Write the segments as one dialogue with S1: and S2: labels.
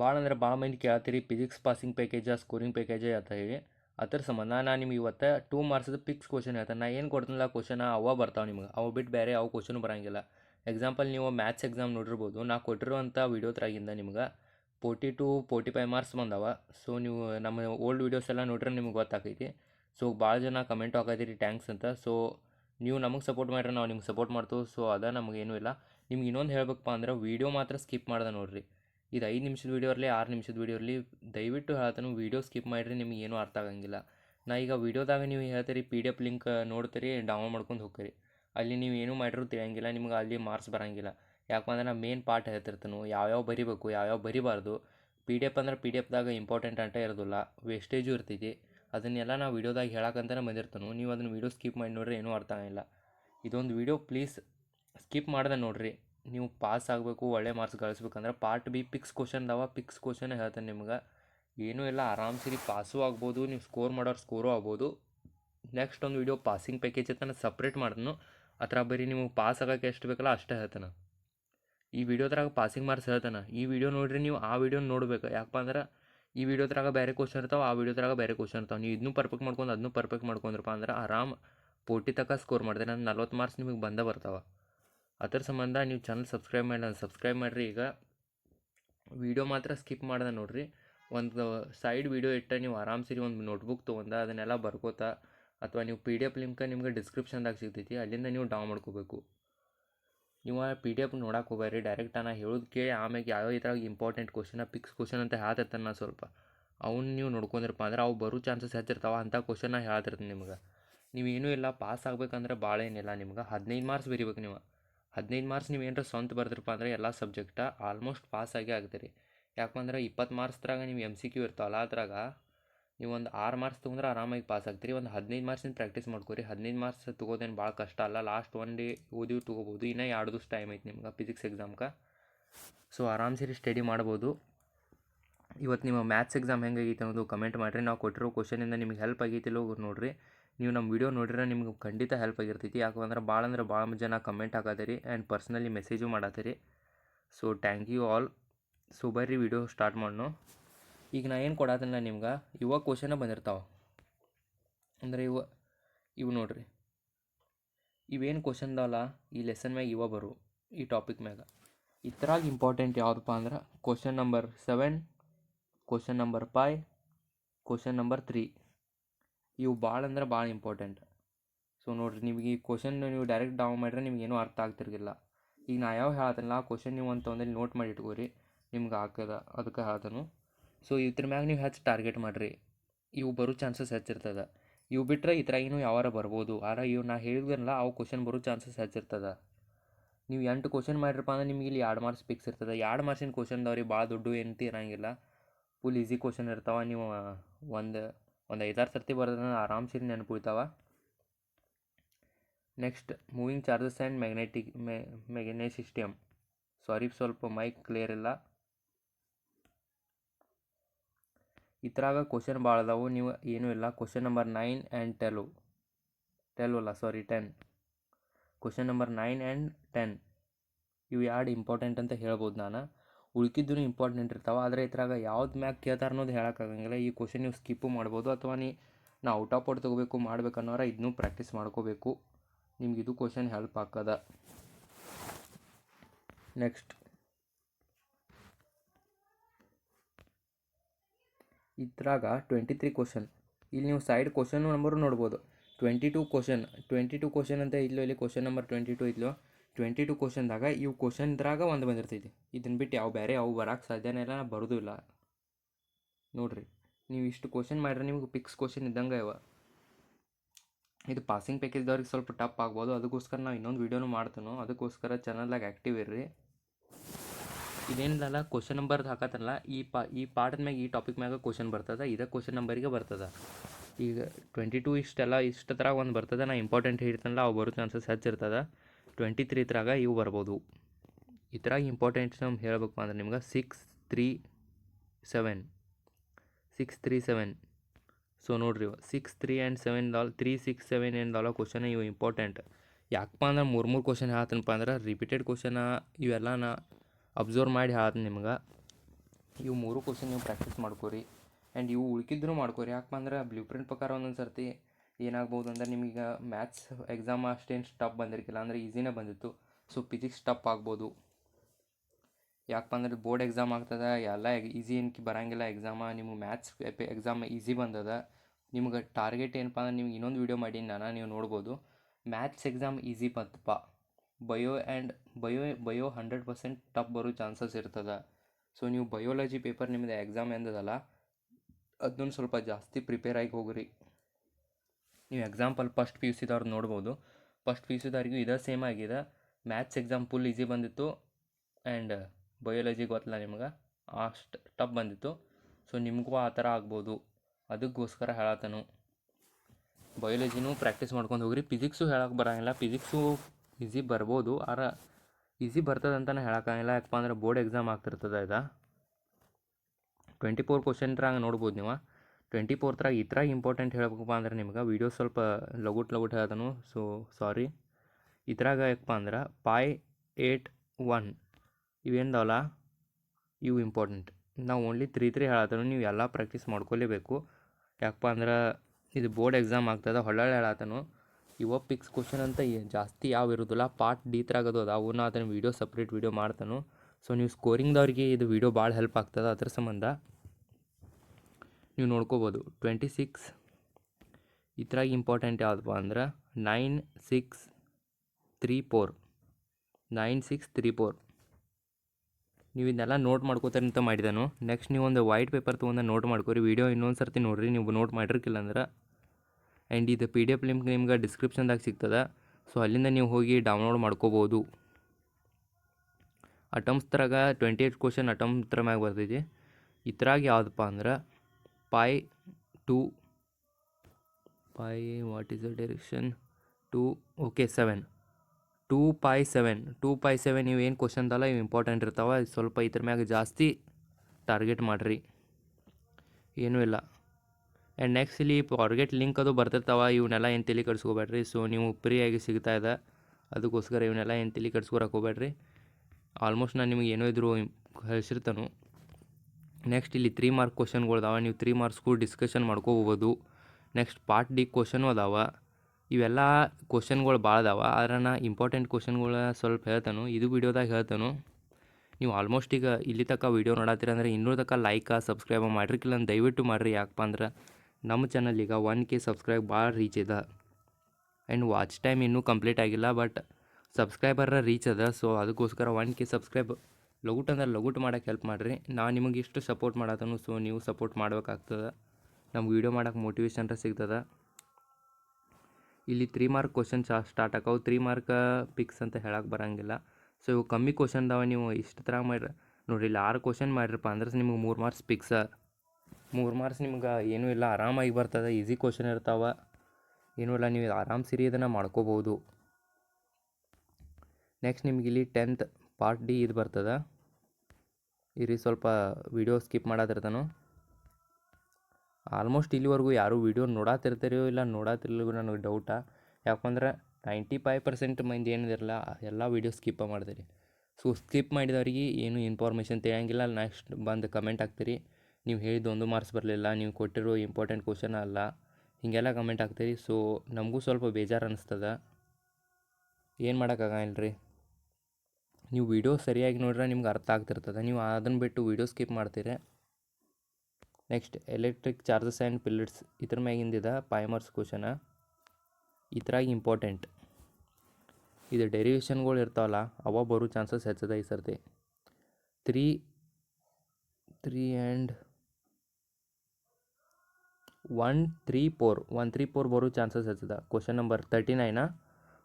S1: ಭಾಳ ಅಂದ್ರೆ ಭಾಳ ಮಂದಿ ಕೇಳ್ತೀರಿ physics passing package scoring package ಅಂತ ಹೇಳಿ. ಅದ್ರ ಸಂಬಂಧ ನಾನು ನಿಮ್ಗೆ ಇವತ್ತು ಟೂ ಮಾರ್ಕ್ಸ್ದು ಪಿಕ್ಸ್ ಕ್ವಶನ್ ಹೇಳ್ತೇನೆ. ನಾ ಏನು ಕೊಡ್ತೀನಲ್ಲ ಕ್ವಶನ ಅವ ಬರ್ತಾವೆ ನಿಮ್ಗೆ. ಅವು ಬಿಟ್ಟು ಬೇರೆ ಯಾವ ಕ್ವಶನು ಬರೋಂಗಿಲ್ಲ. ಎಕ್ಸಾಂಪಲ್ ನೀವು ಮ್ಯಾಥ್ಸ್ ಎಕ್ಸಾಮ್ ನೋಡಿರ್ಬೋದು. ನಾ ಕೊಟ್ಟಿರುವಂಥ ವಿಡಿಯೋದ್ರಾಗಿಂದ ನಿಮ್ಗೆ forty two forty five marks ಬಂದಾವ. ಸೊ ನೀವು ನಮ್ಮ ಓಲ್ಡ್ ವೀಡಿಯೋಸ್ ಎಲ್ಲ ನೋಡ್ರೆ ನಿಮ್ಗೆ ಗೊತ್ತಾಕೈತಿ. ಸೊ ಭಾಳ ಜನ ಕಮೆಂಟ್ ಹಾಕತ್ತೀರಿ ಟ್ಯಾಂಕ್ಸ್ ಅಂತ. ಸೊ ನೀವು ನಮಗೆ ಸಪೋರ್ಟ್ ಮಾಡ್ರೆ, ನಾವು ನಿಮ್ಗೆ ಸಪೋರ್ಟ್ ಮಾಡ್ತೀವಿ. ಸೊ ಅದ ನಮಗೇನೂ ಇಲ್ಲ. ನಿಮ್ಗೆ ಇನ್ನೊಂದು ಹೇಳ್ಬೇಕಪ್ಪ ಅಂದ್ರೆ ವೀಡಿಯೋ ಮಾತ್ರ ಸ್ಕಿಪ್ ಮಾಡ್ದೆ ನೋಡಿರಿ. ಇದು ಐದು ನಿಮಿಷದ ವೀಡಿಯೋ ಇರಲಿ ಆರು ನಿಮಿಷದ ವೀಡಿಯೋ ಇರಲಿ ದಯವಿಟ್ಟು ಹೇಳ್ತಾನು ವೀಡಿಯೋ ಸ್ಕಿಪ್ ಮಾಡಿರಿ ನಿಮ್ಗೆ ಏನೂ ಅರ್ಥ ಆಗಂಗಿಲ್ಲ. ನಾ ಈಗ ವೀಡಿಯೋದಾಗ ನೀವು ಹೇಳ್ತೀರಿ, ಪಿ ಡಿ ಎಫ್ ಲಿಂಕ್ ನೋಡ್ತೀರಿ ಡೌನ್ಲೋಡ್ ಮಾಡ್ಕೊಂಡು ಹೋಗ್ತೀರಿ. ಅಲ್ಲಿ ನೀವು ಏನೂ ಮಾಡಿರೂ ತಿಳಿಯಂಗಿಲ್ಲ, ನಿಮ್ಗೆ ಅಲ್ಲಿ ಮಾರ್ಕ್ಸ್ ಬರೋಂಗಿಲ್ಲ. ಯಾಕಂದ್ರೆ ನಾ ಮೇನ್ ಪಾರ್ಟ್ ಹೇಳ್ತಿರ್ತಾನು, ಯಾವ್ಯಾವ ಬರಿಬೇಕು, ಯಾವ್ಯಾವ ಬರಿಬಾರ್ದು. ಪಿ ಡಿ ಎಫ್ ಅಂದ್ರೆ ಪಿ ಡಿ ಎಫ್ದಾಗ ಇಂಪಾರ್ಟೆಂಟ್ ಅಂತ ಇರೋದಿಲ್ಲ ವೇಸ್ಟೇಜು ಇರ್ತೈತಿ. ಅದನ್ನೆಲ್ಲ ನಾವು ವೀಡಿಯೋದಾಗ ಹೇಳಕ್ಕಂತಾನೆ ಬಂದಿರ್ತಾನು. ನೀವು ಅದನ್ನು ವೀಡಿಯೋ ಸ್ಕಿಪ್ ಮಾಡಿ ನೋಡ್ರಿ ಏನೂ ಅರ್ಥ ಆಗಿಲ್ಲ ಇದೊಂದು ವೀಡಿಯೋ ಪ್ಲೀಸ್ ಸ್ಕಿಪ್ ಮಾಡ್ದೆ ನೋಡ್ರಿ. ನೀವು ಪಾಸ್ ಆಗಬೇಕು, ಒಳ್ಳೆ ಮಾರ್ಕ್ಸ್ ಗಳಿಸ್ಬೇಕಂದ್ರೆ ಪಾರ್ಟ್ ಬಿ ಪಿಕ್ಸ್ ಕ್ವಶನ್ ಅದಾವ ಪಿಕ್ಸ್ ಕ್ವಶನ್ ಹೇಳ್ತೇನೆ ನಿಮ್ಗೆ. ಏನೂ ಇಲ್ಲ, ಆರಾಮ್ಸರಿ ಪಾಸು ಆಗ್ಬೋದು, ನೀವು ಸ್ಕೋರ್ ಮಾಡೋರು ಸ್ಕೋರು ಆಗ್ಬೋದು. ನೆಕ್ಸ್ಟ್ ಒಂದು ವೀಡಿಯೋ ಪಾಸಿಂಗ್ ಪ್ಯಾಕೇಜ್ ಅಂತ ಸಪ್ರೇಟ್ ಮಾಡಿದ್ನು ಅದ್ರ ಬರೀ ನೀವು ಪಾಸ್ ಆಗೋಕ್ಕೆ ಎಷ್ಟು ಬೇಕಲ್ಲ ಅಷ್ಟೇ ಹೇಳ್ತಾನೆ. ಈ ವಿಡಿಯೋದ್ರಾಗ ಪಾಸಿಂಗ್ ಮಾರ್ಕ್ಸ್ ಹೇಳ್ತಾನೆ. ಈ ವಿಡಿಯೋ ನೋಡಿರಿ ನೀವು, ಆ ವಿಡಿಯೋ ನೋಡ್ಬೇಕು. ಯಾಕಪ್ಪ ಅಂದ್ರೆ ಈ ವಿಡಿಯೋದ್ರಾಗ ಬೇರೆ ಕ್ವಶನ್ ಇರ್ತಾವೆ, ಆ ವೀಡಿಯೋದ್ರಾಗ ಬೇರೆ ಕ್ವಶನ್ ಇರ್ತಾವೆ. ನೀವು ಇದನ್ನೂ ಪರ್ಫೆಕ್ಟ್ ಮಾಡ್ಕೊಂಡು, ಅದನ್ನೂ ಪರ್ಫೆಕ್ಟ್ ಮಾಡ್ಕೊಂಡ್ರಪ್ಪ ಅಂದ್ರೆ ಆರಾಮ್, ಪೋಟಿ ತನಕ ಸ್ಕೋರ್ ಮಾಡಿದೆ ನಾನು ನಲ್ವತ್ತು ಮಾರ್ಕ್ಸ್ ನಿಮಗೆ ಬಂದೇ ಬರ್ತಾವೆ. ಅದ್ರ ಸಂಬಂಧ ನೀವು ಚಾನಲ್ ಸಬ್ಸ್ಕ್ರೈಬ್ ಮಾಡಿ ಸಬ್ಸ್ಕ್ರೈಬ್ ಮಾಡಿರಿ. ಈಗ ವಿಡಿಯೋ ಮಾತ್ರ ಸ್ಕಿಪ್ ಮಾಡ್ದೆ ನೋಡಿರಿ. ಒಂದು ಸೈಡ್ ವಿಡಿಯೋ ಇಟ್ಟ ನೀವು ಆರಾಮ್ಸಿರಿ ಒಂದು ನೋಟ್ಬುಕ್ ತೊಗೊಂಡ ಅದನ್ನೆಲ್ಲ ಬರ್ಕೋತಾ ಅಥವಾ ನೀವು ಪಿ ಡಿ ಎಫ್ ಲಿಂಕ ನಿಮ್ಗೆ ಡಿಸ್ಕ್ರಿಪ್ಷನ್ದಾಗ ಸಿಗ್ತೈತಿ. ಅಲ್ಲಿಂದ ನೀವು ಡೌನ್ ಮಾಡ್ಕೋಬೇಕು. ನೀವು ಪಿ ಡಿ ಎಫ್ ನೋಡಕ್ಕೆ ಹೋಗ್ಬೇಡ್ರಿ. ಡೈರೆಕ್ಟ್ ನಾನು ಹೇಳೋದು ಕೇಳಿ ಆಮ್ಯಾಗ ಯಾವ ಥರ ಇಂಪಾರ್ಟೆಂಟ್ ಕ್ವಶನ ಪಿಕ್ಸ್ ಕ್ವಶನ್ ಅಂತ ಹೇಳ್ತಿರ್ತಾನೆ ನಾನು ಸ್ವಲ್ಪ. ಅವ್ನು ನೀವು ನೋಡ್ಕೊಂಡಿರಪ್ಪ ಅಂದ್ರೆ ಅವು ಬರೋ ಚಾನ್ಸಸ್ ಹೆಚ್ಚಿರ್ತಾವೆ ಅಂಥ ಕ್ವಶನ್ನ ಹೇಳ್ತಿರ್ತೀನಿ ನಿಮ್ಗೆ. ನೀವು ಏನೂ ಇಲ್ಲ ಪಾಸ್ ಆಗ್ಬೇಕಂದ್ರೆ ಭಾಳ ಏನಿಲ್ಲ ನಿಮ್ಗೆ. ಹದಿನೈದು ಮಾರ್ಕ್ಸ್ ಬರೀಬೇಕು ನೀವು. ಹದಿನೈದು ಮಾರ್ಕ್ಸ್ ನೀವು ಏನರ ಸ್ವಂತ ಬರ್ದ್ರಪ್ಪ ಅಂದ್ರೆ ಎಲ್ಲ ಸಬ್ಜೆಕ್ಟ ಆಲ್ಮೋಸ್ಟ್ ಪಾಸ್ ಆಗೇ ಆಗ್ತೀರಿ. ಯಾಕಂದ್ರೆ ಇಪ್ಪತ್ತು ಮಾರ್ಕ್ಸ್ದ್ರಾಗ ನೀವು ಎಂ ಸಿ ಕ್ಯೂ ಇರ್ತಾವಲ್ಲ ಅದ್ರಾಗ ನೀವು ಒಂದು ಆರು ಮಾರ್ಕ್ಸ್ ತೊಗೊಂಡ್ರೆ ಆರಾಮಾಗಿ ಪಾಸ್ ಆಗ್ತೀರಿ. ಒಂದು ಹದಿನೈದು ಮಾರ್ಕ್ಸಿನ ಪ್ರಾಕ್ಟೀಸ್ ಮಾಡ್ಕೊರಿ. ಹದಿನೈದು ಮಾರ್ಕ್ಸ್ ತೊಗೋದೇನು ಭಾಳ ಕಷ್ಟ ಅಲ್ಲ. ಲಾಸ್ಟ್ ಒನ್ ಡೇ ಓದಿ ತೊಗೋಬೋದು. ಇನ್ನೂ ಎರಡು ದಿವಸ ಟೈಮ್ ಐತೆ ನಿಮ್ಗೆ ಫಿಸಿಕ್ಸ್ ಎಕ್ಸಾಮ್ಗೆ ಸೊ ಆರಾಮ್ಸರಿ ಸ್ಟಡಿ ಮಾಡ್ಬೋದು. ಇವತ್ತು ನಿಮ್ಮ ಮ್ಯಾಥ್ಸ್ ಎಕ್ಸಾಮ್ ಹೆಂಗಾಗೈತೆ ಅನ್ನೋದು ಕಮೆಂಟ್ ಮಾಡಿರಿ. ನಾವು ಕೊಟ್ಟಿರೋ ಕ್ವಶನಿಂದ ನಿಮ್ಗೆ ಹೆಲ್ಪ್ ಆಗೈತಿಲ್ಲೋ ನೋಡಿರಿ. ನೀವು ನಮ್ಮ ವಿಡಿಯೋ ನೋಡಿದ್ರೆ ನಿಮ್ಗೆ ಖಂಡಿತ ಹೆಲ್ಪ್ ಆಗಿರ್ತೈತಿ. ಯಾಕಂದ್ರೆ ಭಾಳ ಅಂದ್ರೆ ಭಾಳ ಜನ ಕಮೆಂಟ್ ಹಾಕತ್ತೀರಿ and personally message ಮಾಡತ್ತೀರಿ so thank you all so ಬರ್ರಿ ವಿಡಿಯೋ ಸ್ಟಾರ್ಟ್ ಮಾಡೋಣ ಈಗ ನಾ ಏನು ಕೊಡತ್ತಿಲ್ಲ ನಿಮ್ಗೆ? ಇವ ಕ್ವಶನ ಬಂದಿರ್ತಾವೆ. ಅಂದರೆ ಇವ, ಇವು ನೋಡ್ರಿ. ಇವೇನು ಕ್ವಶನ್ ಈ ಲೆಸನ್ ಮ್ಯಾಗ ಇವ ಬರು, ಈ ಟಾಪಿಕ್ ಮ್ಯಾಗ. ಇದ್ರಾಗ ಇಂಪಾರ್ಟೆಂಟ್ ಯಾವುದಪ್ಪ ಅಂದ್ರೆ question number seven question number five question number three ಇವು ಭಾಳ ಅಂದ್ರೆ ಭಾಳ ಇಂಪಾರ್ಟೆಂಟ್ ಸೊ ನೋಡಿರಿ, ನಿಮಗೆ ಈ ಕ್ವಶನ್ ನೀವು ಡೈರೆಕ್ಟ್ ಡೌನ್ ಮಾಡಿದ್ರೆ ನಿಮ್ಗೆ ಏನೂ ಅರ್ಥ ಆಗ್ತಿರ್ಗಿಲ್ಲ ಈಗ ನಾ ಯಾವ ಹೇಳತ್ತಲ್ಲ ಆ ಕ್ವಶನ್ ನೀವು ಅಂತ ಒಂದಲ್ಲಿ ನೋಟ್ ಮಾಡಿ ಇಟ್ಕೋರಿ, ನಿಮ್ಗೆ ಹಾಕದ, ಅದಕ್ಕೆ ಹೇಳ್ತಾನು ಸೊ ಇದ್ರ ಮ್ಯಾಗ ನೀವು ಹೆಚ್ಚು ಟಾರ್ಗೆಟ್ ಮಾಡಿರಿ. ಇವು ಬರೋ ಚಾನ್ಸಸ್ ಹೆಚ್ಚಿರ್ತದೆ. ಇವು ಬಿಟ್ಟರೆ ಈ ಥರ ಇನ್ನೂ ಯಾವಾರ ಬರ್ಬೋದು. ಆರ ಇವು ನಾ ಹೇಳಿದ್ರಲ್ಲ ಅವು ಕ್ವಶನ್ ಬರೋ ಚಾನ್ಸಸ್ ಹೆಚ್ಚಿರ್ತದೆ. ನೀವು ಎಂಟು ಕ್ವಶನ್ ಮಾಡಿರಪ್ಪ ಅಂದ್ರೆ ನಿಮ್ಗೆ ಇಲ್ಲಿ ಎರಡು ಮಾರ್ಕ್ಸ್ ಫಿಕ್ಸ್ ಇರ್ತದೆ. ಎರಡು ಮಾರ್ಕ್ಸಿನ ಕ್ವಶನ್ದವ್ರಿಗೆ ಭಾಳ ದೊಡ್ಡ ಏನು ಇರಂಗಿಲ್ಲ. ಫುಲ್ ಈಸಿ ಕ್ವಶನ್ ಇರ್ತಾವ, ನೀವು ಒಂದು ಒಂದು ಐದಾರು ಸರ್ತಿ ಆರಾಮ್ಸಿ ನೆನಪು ಉಳಿತಾವ next moving charges and magnetic magne system sorry ಸ್ವಲ್ಪ ಮೈಕ್ ಕ್ಲಿಯರ್ ಇಲ್ಲ. ಇದ್ರಾಗ ಕ್ವಶನ್ ಭಾಳ ಅದಾವು, ನೀವು ಏನೂ ಇಲ್ಲ. Question number nine and tell tell ಅಲ್ಲ sorry ten question number nine and ten ಇವು ಎರಡು ಇಂಪಾರ್ಟೆಂಟ್ ಅಂತ ಹೇಳ್ಬೋದು ನಾನು. ಉಳ್ಕಿದ್ದು ಇಂಪಾರ್ಟೆಂಟ್ ಇರ್ತಾವೆ. ಆದರೆ ಇದ್ರಾಗ ಯಾವ್ದು ಮ್ಯಾಗ ಕೇಳ್ತಾರೆ ಅನ್ನೋದು ಹೇಳೋಕ್ಕಾಗಂಗಿಲ್ಲ ಈ ಕ್ವಶನ್ ನೀವು ಸ್ಕಿಪ್ಪು ಮಾಡ್ಬೋದು. ಅಥವಾ ನೀ ನಾ ಔಟ್ ಆಫ್ ಔಟ್ ತೊಗೋಬೇಕು ಮಾಡ್ಬೇಕು ಅನ್ನೋರ ಇದನ್ನೂ ಪ್ರಾಕ್ಟೀಸ್ ಮಾಡ್ಕೋಬೇಕು. ನಿಮ್ಗೆ ಇದು ಕ್ವಶನ್ ಹೆಲ್ಪ್ ಆಗ್ತದ ನೆಕ್ಸ್ಟ್ ಇದ್ರಾಗ ಟ್ವೆಂಟಿ ತ್ರೀ ಕ್ವಶನ್ ಇಲ್ಲಿ ನೀವು ಸೈಡ್ ಕ್ವಶನ್ ನಂಬರು ನೋಡ್ಬೋದು. Twenty two question twenty two question ಅಂತ ಇಲ್ಲೋ ಇಲ್ಲಿ ಕ್ವಶನ್ ನಂಬರ್ ಟ್ವೆಂಟಿ ಟು ಇಲ್ಲೋ ಟ್ವೆಂಟಿ ಟು ಕ್ವಶನ್ದಾಗ ಇವು ಕ್ವಶನ್ದ್ರಾಗ ಒಂದು ಬಂದಿರ್ತೈತಿ. ಇದನ್ನು ಬಿಟ್ಟು ಯಾವ ಬೇರೆ ಅವು ಬರೋಕ್ಕೆ ಸಾಧ್ಯನೇ ಇಲ್ಲ, ನಾ ಬರೋದು ಇಲ್ಲ. ನೋಡಿರಿ, ನೀವು ಇಷ್ಟು ಕ್ವಶನ್ ಮಾಡಿದ್ರೆ ನಿಮ್ಗೆ ಪಿಕ್ಸ್ ಕ್ವಶನ್ ಇದ್ದಂಗೆ ಇವ. ಇದು ಪಾಸಿಂಗ್ ಪ್ಯಾಕೇಜ್ದವ್ರಿಗೆ ಸ್ವಲ್ಪ ಟಪ್ ಆಗ್ಬೋದು. ಅದಕ್ಕೋಸ್ಕರ ನಾವು ಇನ್ನೊಂದು ವೀಡಿಯೋನು ಮಾಡ್ತೇನೋ. ಅದಕ್ಕೋಸ್ಕರ ಚಾನಲ್ದಾಗ ಆ್ಯಕ್ಟಿವ್ ಇರ್ರಿ. ಇದೇನಿಲ್ಲ ಕ್ವಶನ್ ನಂಬರ್ದು ಹಾಕತ್ತಲ್ಲ ಈ ಪಾ, ಈ ಪಾಠದ ಮ್ಯಾಗ, ಈ ಟಾಪಿಕ್ ಮ್ಯಾಗ ಕ್ವಶನ್ ಬರ್ತದೆ, ಇದೇ ಕ್ವಶನ್ ನಂಬರಿಗೆ ಬರ್ತದೆ. ಈಗ ಟ್ವೆಂಟಿ ಟು ಇಷ್ಟೆಲ್ಲ ಇಷ್ಟು ಥರ ಒಂದು ಬರ್ತದೆ, ನಾ ಇಂಪಾರ್ಟೆಂಟ್ ಹೇಳ್ತಾನಲ್ಲ, ಅವು ಬರೋ ಚಾನ್ಸಸ್ ಹೆಚ್ಚಿರ್ತದೆ ಟ್ವೆಂಟಿ ತ್ರೀ ಇದ್ರಾಗ ಇವು ಬರ್ಬೋದು. ಇದ್ರಾಗ ಇಂಪಾರ್ಟೆಂಟ್ ನಮ್ಗೆ ಹೇಳ್ಬೇಕು ಅಂದ್ರೆ ನಿಮ್ಗೆ six three seven six three seven so ನೋಡ್ರಿ ಸಿಕ್ಸ್ ತ್ರೀ ಆ್ಯಂಡ್ ಸೆವೆನ್ ದಾಲ್ ತ್ರೀ ಸಿಕ್ಸ್ ಸೆವೆನ್ ಆ್ಯಂಡ್ ದಾಲ ಕ್ವಶನ್ ಇವು ಇಂಪಾರ್ಟೆಂಟ್ ಯಾಕಪ್ಪ ಅಂದ್ರೆ ಮೂರು ಮೂರು ಕ್ವಶನ್ ಹೇಳ್ತನಪ್ಪ ಅಂದ್ರೆ ರಿಪೀಟೆಡ್ ಕ್ವಶನ ಇವೆಲ್ಲ ನಾ ಅಬ್ಸರ್ವ್ ಮಾಡಿ ಹೇಳ್ತೀನಿ ನಿಮ್ಗೆ. ಇವು ಮೂರು ಕ್ವಶನ್ ನೀವು ಪ್ರಾಕ್ಟೀಸ್ ಮಾಡ್ಕೋರಿ. ಆ್ಯಂಡ್ ಇವು ಉಳ್ಕಿದ್ರು ಮಾಡ್ಕೊರಿ. ಯಾಕಪ್ಪ ಅಂದ್ರೆ ಬ್ಲೂ ಪ್ರಿಂಟ್ ಪ್ರಕಾರ ಒಂದೊಂದು ಸರ್ತಿ ಏನಾಗ್ಬೋದು ಅಂದ್ರೆ ನಿಮಗೆ ಮ್ಯಾಥ್ಸ್ ಎಕ್ಸಾಮ್ ಅಷ್ಟೇನು ಟಫ್ ಬಂದಿರ್ಕಿಲ್ಲ, ಅಂದರೆ ಈಸಿನೇ ಬಂದಿತ್ತು. ಸೊ ಫಿಸಿಕ್ಸ್ ಟಫ್ ಆಗ್ಬೋದು. ಯಾಕಪ್ಪ ಅಂದ್ರೆ ಬೋರ್ಡ್ ಎಕ್ಸಾಮ್ ಆಗ್ತದೆ, ಎಲ್ಲ ಈಸಿ ಏನಕ್ಕೆ ಬರೋಂಗಿಲ್ಲ ಎಕ್ಸಾಮ ನಿಮಗೆ ಮ್ಯಾಥ್ಸ್ ಎಕ್ಸಾಮ್ ಈಸಿ ಬಂದದ. ನಿಮ್ಗೆ ಟಾರ್ಗೆಟ್ ಏನಪ್ಪ ಅಂದ್ರೆ ನಿಮ್ಗೆ ಇನ್ನೊಂದು ವೀಡಿಯೋ ಮಾಡೀನಿ ನಾನು, ನೀವು ನೋಡ್ಬೋದು. ಮ್ಯಾಥ್ಸ್ ಎಕ್ಸಾಮ್ ಈಸಿ ಬಂತಪ್ಪ. Bio and bio bio hundred percent tough ಬರೋ ಚಾನ್ಸಸ್ ಇರ್ತದೆ. ಸೊ ನೀವು ಬಯೋಲಜಿ ಪೇಪರ್ ನಿಮ್ಮದು ಎಕ್ಸಾಮ್ ಎಂದದಲ್ಲ ಅದನ್ನು ಸ್ವಲ್ಪ ಜಾಸ್ತಿ ಪ್ರಿಪೇರ್ ಆಗಿ ಹೋಗ್ರಿ. ನೀವು ಎಕ್ಸಾಂಪಲ್ ಫಸ್ಟ್ ಪಿ ಯು ಸಿದವ್ರು ನೋಡ್ಬೋದು. ಫಸ್ಟ್ ಪಿ ಯು ಸಿದವ್ರಿಗೂ ಇದೇ ಸೇಮ್ ಆಗಿದೆ. ಮ್ಯಾಥ್ಸ್ ಎಕ್ಸಾಮ್ ಫುಲ್ ಈಸಿ ಬಂದಿತ್ತು ಆ್ಯಂಡ್ ಬಯೋಲಜಿ ಗೊತ್ತಲ್ಲ ನಿಮ್ಗೆ. ಅಷ್ಟು ಟಪ್ ಬಂದಿತ್ತು. ಸೊ ನಿಮಗೂ ಆ ಥರ ಆಗ್ಬೋದು. ಅದಕ್ಕೋಸ್ಕರ ಹೇಳತ್ತನು. ಬಯೋಲಜಿನೂ ಪ್ರಾಕ್ಟೀಸ್ ಮಾಡ್ಕೊಂಡು ಹೋಗ್ರಿ. ಫಿಸಿಕ್ಸು ಹೇಳಕ್ಕೆ ಬರೋಂಗಿಲ್ಲ. ಫಿಸಿಕ್ಸು ಈಸಿ ಬರ್ಬೋದು. ಆರ ಈಸಿ ಬರ್ತದೆ ಅಂತಲೇ ಹೇಳೋಕ್ಕಾಗಿಲ್ಲ ಯಾಕಪ್ಪ ಅಂದ್ರೆ ಬೋರ್ಡ್ ಎಕ್ಸಾಮ್ ಆಗ್ತಿರ್ತದೆ ಇದು. ಟ್ವೆಂಟಿ ಫೋರ್ ಕ್ವಶನ್ರಾಗ ನೋಡ್ಬೋದು ನೀವು. ಟ್ವೆಂಟಿ ಫೋರ್ತ್ರಾಗ ಈ ಇಂಪಾರ್ಟೆಂಟ್ ಹೇಳ್ಬೇಕಪ್ಪ ಅಂದ್ರೆ ನಿಮ್ಗೆ ವೀಡಿಯೋ ಸ್ವಲ್ಪ ಲಗುಟ್ ಲಗುಟ್ ಹೇಳ್ದನು ಸೊ ಸಾರಿ ಇದ್ರಾಗ ಯಾಕಪ್ಪ ಅಂದ್ರೆ ಪೈ ಏಟ್ ಒನ್ ಇವೇನ್ದವಲ್ಲ ಇವು ಇಂಪಾರ್ಟೆಂಟ್ ನಾವು ಓನ್ಲಿ ತ್ರೀ ತ್ರೀ ಹೇಳತ್ತನು ನೀವು ಎಲ್ಲ ಪ್ರಾಕ್ಟೀಸ್ ಮಾಡ್ಕೊಲೇಬೇಕು. ಯಾಕಪ್ಪ ಅಂದ್ರೆ ಇದು ಬೋರ್ಡ್ ಎಕ್ಸಾಮ್ ಆಗ್ತದೆ, ಹೊಳ್ಳಾಳೆ ಹೇಳತ್ತನು ಇವ ಪಿಕ್ಸ್ ಕ್ವಶನ್ ಅಂತ ಜಾಸ್ತಿ ಯಾವ ಇರೋದಿಲ್ಲ ಪಾರ್ಟ್ ಡಿ ಅದ ಅವನ್ನ ಅದನ್ನು ವೀಡಿಯೋ ಸಪ್ರೇಟ್ ವೀಡಿಯೋ ಮಾಡ್ತಾನು. ಸೊ ನೀವು ಸ್ಕೋರಿಂಗ್ದವ್ರಿಗೆ ಇದು ವೀಡಿಯೋ ಭಾಳ ಹೆಲ್ಪ್ ಆಗ್ತದೆ ಅದ್ರ ಸಂಬಂಧ. ನೀವು ನೋಡ್ಕೋಬೋದು. Twenty six. ಇದ್ರಾಗ ಇಂಪಾರ್ಟೆಂಟ್ ಯಾವುದಪ್ಪ ಅಂದ್ರೆ nine six three four. Nine six three four. ನೀವು ಇದನ್ನೆಲ್ಲ ನೋಟ್ ಅಂತ ಮಾಡಿದನು. ನೆಕ್ಸ್ಟ್ ನೀವು ಒಂದು ವೈಟ್ ಪೇಪರ್ ತೊಗೊಂಡು ನೋಟ್ ಮಾಡ್ಕೋರಿ. ವೀಡಿಯೋ ಇನ್ನೊಂದು ಸರ್ತಿ ನೋಡಿರಿ. ನೀವು ನೋಟ್ ಮಾಡಿರ್ಕಿಲ್ಲ ಅಂದ್ರೆ. ಆ್ಯಂಡ್ ಇದು ಪಿ ಡಿ ಎಫ್ ಲಿಂಕ್ ನಿಮ್ಗೆ ಡಿಸ್ಕ್ರಿಪ್ಷನ್ದಾಗ ಸಿಗ್ತದೆ. ಸೊ ಅಲ್ಲಿಂದ ನೀವು ಹೋಗಿ ಡೌನ್ಲೋಡ್ ಮಾಡ್ಕೋಬೋದು. ಅಟಮ್ಸ್ತ್ರಾಗ ಟ್ವೆಂಟಿ ಏಟ್ ಕ್ವಶನ್ ಅಟಮ್ಸ್ತ್ರ ಮ್ಯಾಗ ಬರ್ತೈತಿ. ಇದ್ರಾಗ ಯಾವುದಪ್ಪ ಅಂದ್ರೆ pi two pi what is the direction two okay seven two pi seven two pi seven ಇವು ಏನು ಕ್ವಶನ್ದಲ್ಲ ಇವು ಇಂಪಾರ್ಟೆಂಟ್ ಇರ್ತಾವೆ. ಸ್ವಲ್ಪ ಇದ್ರ ಮ್ಯಾಗ ಜಾಸ್ತಿ ಟಾರ್ಗೆಟ್ ಮಾಡಿರಿ. ಏನೂ ಇಲ್ಲ. ಆ್ಯಂಡ್ ನೆಕ್ಸ್ಟ್ ಇಲ್ಲಿ ಟಾರ್ಗೆಟ್ ಲಿಂಕ್ ಅದು ಬರ್ತಿರ್ತಾವೆ ಇವನ್ನೆಲ್ಲ ಏನು ತಲೆ ಕೆಡ್ಸ್ಕೊಬೇಡ್ರಿ ಸೊ ನೀವು ಫ್ರೀಯಾಗಿ ಸಿಗ್ತಾ ಇದೆ ಅದಕ್ಕೋಸ್ಕರ ಇವನ್ನೆಲ್ಲ ಏನು ತಲೆ ಕೆಡ್ಸ್ಕೊರಕ್ಕೆ ಹೋಗ್ಬೇಡ್ರಿ. ಆಲ್ಮೋಸ್ಟ್ ನಾನು ನಿಮಗೆ ಏನೋ ಇದ್ರು ಕಳಿಸಿರ್ತಾನು. ನೆಕ್ಸ್ಟ್ ಇಲ್ಲಿ ತ್ರೀ ಮಾರ್ಕ್ ಕ್ವಶನ್ಗಳು ಅದಾವೆ. ನೀವು ತ್ರೀ ಮಾರ್ಕ್ಸ್ಗೂ ಡಿಸ್ಕಷನ್ ಮಾಡ್ಕೋಬೋದು. ನೆಕ್ಸ್ಟ್ ಪಾರ್ಟ್ ಡಿ ಕ್ವಶನು ಅದಾವೆ. ಇವೆಲ್ಲ ಕ್ವಶನ್ಗಳು ಭಾಳ ಅದಾವೆ. ಆದ್ರೆ ನಾ ಇಂಪಾರ್ಟೆಂಟ್ ಕ್ವಶನ್ಗಳ ಸ್ವಲ್ಪ ಹೇಳ್ತಾನು. ಇದು ವೀಡಿಯೋದಾಗ ಹೇಳ್ತಾನು. ನೀವು ಆಲ್ಮೋಸ್ಟ್ ಈಗ ಇಲ್ಲಿ ತನಕ ವೀಡಿಯೋ ನೋಡತ್ತೀರ ಅಂದರೆ ಇನ್ನೂ ತನಕ ಲೈಕ ಸಬ್ಸ್ಕ್ರೈಬ್ ಮಾಡಿರ್ಕಿಲ್ಲ ಅಂತ ದಯವಿಟ್ಟು ಮಾಡಿರಿ. ಯಾಕಪ್ಪ ಅಂದ್ರೆ ನಮ್ಮ ಚಾನಲ್ ಈಗ ಒನ್ ಕೆ ಸಬ್ಸ್ಕ್ರೈಬ್ ಭಾಳ ರೀಚ್ ಇದೆ. ಆ್ಯಂಡ್ ವಾಚ್ ಟೈಮ್ ಇನ್ನೂ ಕಂಪ್ಲೀಟ್ ಆಗಿಲ್ಲ ಬಟ್ ಸಬ್ಸ್ಕ್ರೈಬರ ರೀಚ್ ಅದ. ಸೊ ಅದಕ್ಕೋಸ್ಕರ ಒನ್ ಕೆ ಸಬ್ಸ್ಕ್ರೈಬ್ ಲಗುಟ್ ಅಂದ್ರೆ ಲಗುಟ್ ಮಾಡೋಕ್ಕೆ ಹೆಲ್ಪ್ ಮಾಡಿರಿ. ನಾ ನಿಮಗೆ ಇಷ್ಟು ಸಪೋರ್ಟ್ ಮಾಡತ್ತನು ಸೊ ನೀವು ಸಪೋರ್ಟ್ ಮಾಡ್ಬೇಕಾಗ್ತದೆ. ನಮ್ಗೆ ವೀಡಿಯೋ ಮಾಡೋಕೆ ಮೋಟಿವೇಶನ್ರ ಸಿಗ್ತದೆ. ಇಲ್ಲಿ ತ್ರೀ ಮಾರ್ಕ್ ಕ್ವಶನ್ ಸ್ಟಾರ್ಟ್ ಆಕಾವು ತ್ರೀ ಮಾರ್ಕ್ ಪಿಕ್ಸ್ ಅಂತ ಹೇಳಕ್ಕೆ ಬರೋಂಗಿಲ್ಲ. ಸೊ ಇವು ಕಮ್ಮಿ ಕ್ವಶನ್ದಾವ ನೀವು ಇಷ್ಟು ಥರ ಮಾಡಿರಿ. ನೋಡಿ ಇಲ್ಲಿ ಆರು ಕ್ವಶನ್ ಮಾಡಿರಪ್ಪ ಅಂದ್ರೆ ನಿಮ್ಗೆ ಮೂರು ಮಾರ್ಕ್ಸ್ ಪಿಕ್ಸ ಮೂರು ಮಾರ್ಕ್ಸ್ ನಿಮ್ಗೆ ಏನೂ ಇಲ್ಲ, ಆರಾಮಾಗಿ ಬರ್ತದೆ ಈಸಿ ಕ್ವಶನ್ ಇರ್ತಾವೆ. ಏನೂ ಇಲ್ಲ, ನೀವು ಆರಾಮ್ ಸಿರಿ ಇದನ್ನು ಮಾಡ್ಕೋಬೋದು. ನೆಕ್ಸ್ಟ್ ನಿಮ್ಗೆ ಇಲ್ಲಿ ಟೆಂತ್ ಪಾರ್ಟ್ ಡಿ ಇದು ಬರ್ತದೆ. ಇರಿ ಸ್ವಲ್ಪ ವಿಡಿಯೋ ಸ್ಕಿಪ್ ಮಾಡತ್ತಿರ್ತಾನು ಆಲ್ಮೋಸ್ಟ್ ಇಲ್ಲಿವರೆಗೂ ಯಾರೂ ವೀಡಿಯೋ ನೋಡತ್ತಿರ್ತಾರೋ ಇಲ್ಲ ನೋಡತ್ತಿರ್ಲಿಗೂ ನನಗೆ ಡೌಟಾ ಯಾಕಂದ್ರೆ ನೈಂಟಿ ಫೈವ್ ಪರ್ಸೆಂಟ್ ಮಂದಿ ಏನಿದಿರಲ್ಲ, ಎಲ್ಲ ವೀಡಿಯೋ ಸ್ಕಿಪ್ ಮಾಡ್ತೀರಿ. ಸೊ ಸ್ಕಿಪ್ ಮಾಡಿದವ್ರಿಗೆ ಏನು ಇನ್ಫಾರ್ಮೇಷನ್ ತಿಳಿಯಂಗಿಲ್ಲ. ನೆಕ್ಸ್ಟ್ ಬಂದು ಕಮೆಂಟ್ ಹಾಕ್ತೀರಿ. ನೀವು ಹೇಳಿದ್ದು ಒಂದು ಮಾರ್ಕ್ಸ್ ಬರಲಿಲ್ಲ, ನೀವು ಕೊಟ್ಟಿರೋ ಇಂಪಾರ್ಟೆಂಟ್ ಕ್ವಶನ್ ಅಲ್ಲ. ಹೀಗೆಲ್ಲ ಕಮೆಂಟ್ ಹಾಕ್ತೀರಿ. ಸೊ ನಮಗೂ ಸ್ವಲ್ಪ ಬೇಜಾರು ಅನ್ನಿಸ್ತದೆ ಏನು ಮಾಡೋಕ್ಕಾಗಲ್ಲ ರೀ ನೀವು ವೀಡಿಯೋ ಸರಿಯಾಗಿ ನೋಡಿದ್ರೆ ನಿಮ್ಗೆ ಅರ್ಥ ಆಗ್ತಿರ್ತದೆ. ನೀವು ಅದನ್ನು ಬಿಟ್ಟು ವೀಡಿಯೋ ಸ್ಕಿಪ್ ಮಾಡ್ತೀರಿ. ನೆಕ್ಸ್ಟ್ ಎಲೆಕ್ಟ್ರಿಕ್ ಚಾರ್ಜಸ್ ಆ್ಯಂಡ್ ಪಿಲ್ಲಟ್ಸ್ ಇದ್ರ ಮ್ಯಾಗಿಂದಿದೆ ಪೈಮರ್ಸ್ ಕ್ವಶನ ಇದ್ರಾಗ ಇಂಪಾರ್ಟೆಂಟ್ ಇದು ಡೆರಿವೇಷನ್ಗಳು ಇರ್ತಾವಲ್ಲ, ಅವ ಬರೋ ಚಾನ್ಸಸ್ ಹೆಚ್ಚದ ಈ ಸರ್ತಿ. Three three and one three four one three four ಬರೋ chances ಹೆಚ್ಚದ. Question number thirty nine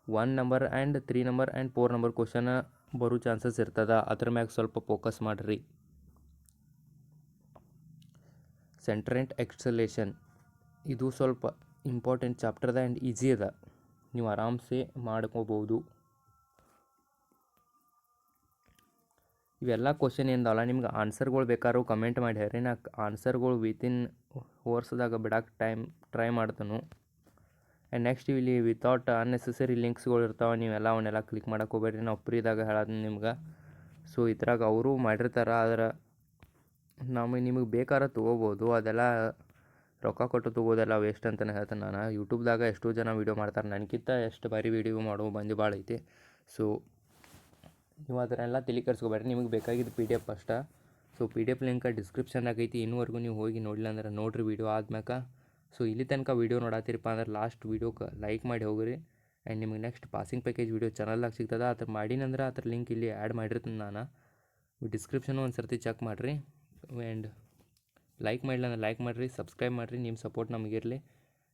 S1: one number and three number and four number question ಬರೋ ಚಾನ್ಸಸ್ ಇರ್ತದ. ಅದ್ರ ಮ್ಯಾಗ ಸ್ವಲ್ಪ ಫೋಕಸ್ ಮಾಡಿರಿ. ಸೆಂಟ್ರೆಂಟ್ ಎಕ್ಸಲೇಷನ್ ಇದು ಸ್ವಲ್ಪ ಇಂಪಾರ್ಟೆಂಟ್ ಚಾಪ್ಟರ್ದ ಆ್ಯಂಡ್ ಈಸಿ ಅದ. ನೀವು ಆರಾಮ್ಸೆ ಮಾಡ್ಕೋಬೋದು. ಇವೆಲ್ಲ ಕ್ವಶನ್ ಏನದಲ್ಲ, ನಿಮ್ಗೆ ಆನ್ಸರ್ಗಳು ಬೇಕಾದ್ರೂ ಕಮೆಂಟ್ ಮಾಡಿ. ಹೇಳ್ರಿ ನಾ ಆನ್ಸರ್ಗಳು ವಿತಿನ್ ವರ್ಷದಾಗ ಬಿಡಕ್ಕೆ ಟೈಮ್ ಟ್ರೈ ಮಾಡ್ತಾನು. ಆ್ಯಂಡ್ ನೆಕ್ಸ್ಟ್ ಇಲ್ಲಿ ವಿತೌಟ್ ಅನ್ನೆಸೆಸರಿ ಲಿಂಕ್ಸ್ಗಳು ಇರ್ತಾವೆ, ನೀವೆಲ್ಲ ಅವನ್ನೆಲ್ಲ ಕ್ಲಿಕ್ ಮಾಡೋಕೆ ಹೋಗ್ಬೇಡ್ರಿ. ನಾವು ಫ್ರೀದಾಗ ಹೇಳೋದು ನಿಮ್ಗೆ. ಸೊ ಇದ್ರಾಗ ಅವರು ಮಾಡಿರ್ತಾರೆ, ಆದ್ರೆ ನಮಗೆ, ನಿಮಗೆ ಬೇಕಾರ ತೊಗೋಬೋದು. ಅದೆಲ್ಲ ರೊಕ್ಕ ಕೊಟ್ಟು ತೊಗೋದೆಲ್ಲ ವೇಸ್ಟ್ ಅಂತಲೇ ಹೇಳ್ತೇನೆ ನಾನು. ಯೂಟ್ಯೂಬ್ದಾಗ ಎಷ್ಟೋ ಜನ ವೀಡಿಯೋ ಮಾಡ್ತಾರೆ. ನನಗಿಂತ ಎಷ್ಟು ಬಾರಿ ವೀಡಿಯೋ ಮಾಡೋ ಮಂದಿ ಭಾಳ ಐತಿ. ಸೊ ನೀವು ಅದನ್ನೆಲ್ಲ ತಲೆ ಕೆಡ್ಸ್ಕೊಬೇಡ್ರಿ ನಿಮಗೆ ಬೇಕಾಗಿದ್ದು ಪಿ ಡಿ ಎಫ್ ಅಷ್ಟ. So P D F link ಡಿಸ್ಕ್ರಿಪ್ಷನ್ದಾಗೈತಿ ಇನ್ನೂವರೆಗೂ ನೀವು ಹೋಗಿ ನೋಡಿಲ್ಲ ಅಂದ್ರೆ ನೋಡಿರಿ ವೀಡಿಯೋ ಆದ್ಮ್ಯಾಕ. ಸೊ ಇಲ್ಲಿ ತನಕ ವೀಡಿಯೋ ನೋಡತ್ತೀರಪ್ಪ ಅಂದ್ರೆ ಲಾಸ್ಟ್ ವೀಡಿಯೋಕ್ಕೆ ಲೈಕ್ ಮಾಡಿ ಹೋಗ್ರಿ. ಆ್ಯಂಡ್ ನಿಮಗೆ ನೆಕ್ಸ್ಟ್ ಪಾಸಿಂಗ್ ಪ್ಯಾಕೇಜ್ ವೀಡಿಯೋ ಚಾನಲ್ದಾಗ ಸಿಗ್ತದೆ, ಅದ್ರ ಮಾಡೀನಂದ್ರೆ ಅದ್ರ ಲಿಂಕ್ ಇಲ್ಲಿ ಆ್ಯಡ್ ಮಾಡಿರ್ತೀನಿ ನಾನು. ಡಿಸ್ಕ್ರಿಪ್ಷನ್ ಒಂದು ಸರ್ತಿ ಚೆಕ್ ಮಾಡಿರಿ. ಆ್ಯಂಡ್ ಲೈಕ್ ಮಾಡಿಲ್ಲ ಅಂದ್ರೆ ಲೈಕ್ ಮಾಡಿರಿ ಸಬ್ಸ್ಕ್ರೈಬ್ ಮಾಡಿರಿ ನಿಮ್ಮ ಸಪೋರ್ಟ್ ನಮಗಿರಲಿ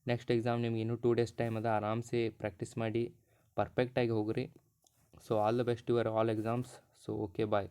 S1: ನೆಕ್ಸ್ಟ್ ಎಕ್ಸಾಮ್ ನಿಮ್ಗೆ ಇನ್ನೂ ಟೂ ಡೇಸ್ ಟೈಮ್ ಅದ, ಆರಾಮ್ಸೆ ಪ್ರಾಕ್ಟೀಸ್ ಮಾಡಿ ಪರ್ಫೆಕ್ಟಾಗಿ ಹೋಗ್ರಿ. So all the best your all exams so okay bye